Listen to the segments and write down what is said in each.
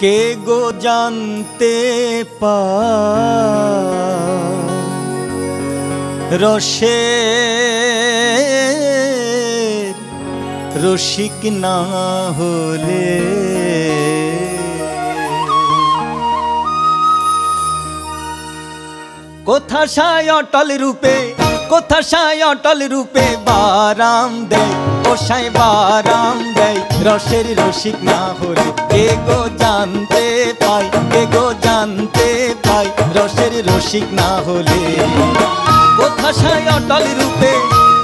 কে গো জানতে পায় রসে রসিক না হলে কোথা সায় অটল রূপে কোথা সায় অটল রূপে বারাম দেয়? ওসাই বারাম দেয়? রসের রসিক না হলে কে গো জানতে পাই কে গো জানতে পাই রসের রসিক না হলে। কোথা সায় অটল রূপে,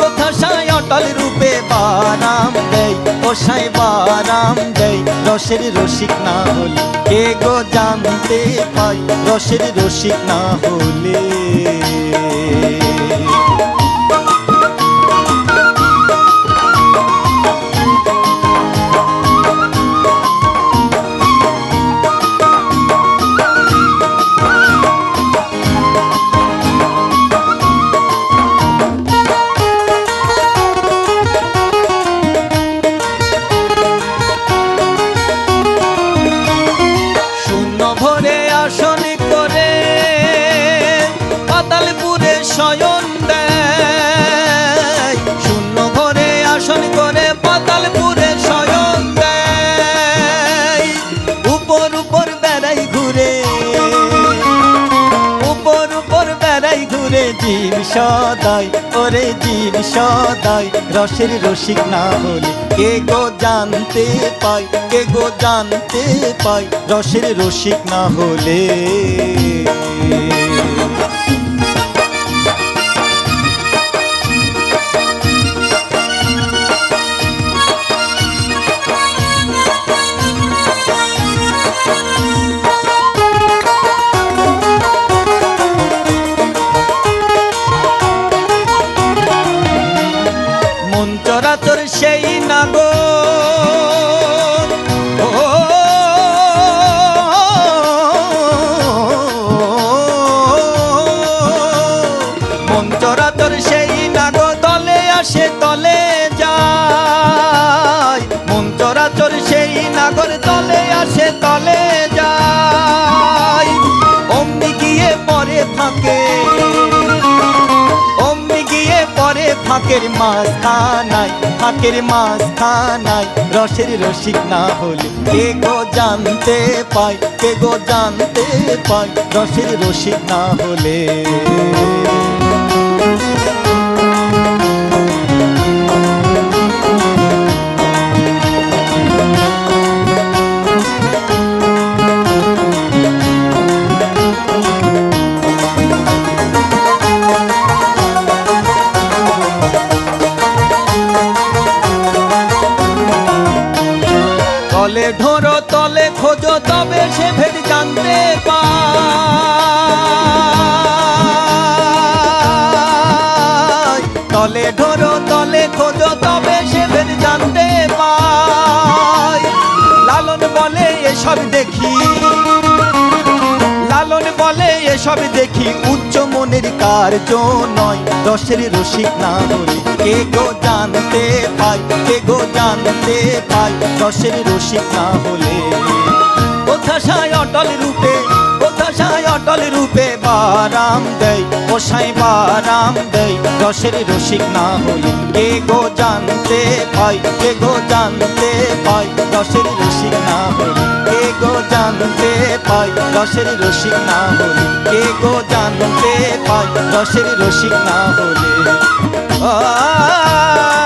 কোথা সায় অটল রূপে বারাম দেয়? ওসাই বারাম দেয়? রসের রসিক না হলে কে গো জানতে পাই রসের রসিক না হলে। শয়ন দেয়। শূন্য ঘরে আসন করে পাতালপুরে শয়ন দেয়। উপর উপর বেড়াই ঘুরে। উপর উপর বেড়াই ঘুরে জীব সদাই। ওরে জীব সদাই, রসের রসিক না হলে কে গো জানতে পাই কে গো জানতে পাই রসের রসিক না হলে। ফাঁকে অমনি গিয়ে পরে ফাঁকের মাছ খানায় ফাঁকের মাছ খানায় রসের রসিক না হলে কে গো জানতে পাই কে গো জানতে পাই রসের রসিক না হলে। ঢোরো তলে খোঁজো, তবে সে ভেদ জানতে পা তলে ঢোর তলে খোঁজো, তবে সে ভেদ জানতে পায়। লালন বলে, এসব দেখি এসব দেখি উচ্চ মনের কার্য নয়। দশের রসিক না হলে কে গো জানতে পাই কে গো জানতে পাই দশের রসিক না হলে? কোথা সায় অটল রূপে কোথা সায় অটল রূপে বারাম দেয় ওসাই বারাম দেয় রসের রসিক না হলে কে গো জানতে পাই কে গো জানতে পাই রসের রসিক না হলে কে গো জানতে পাই রসের রসিক না হলে কে গো জানতে পাই রসের রসিক না হলে আ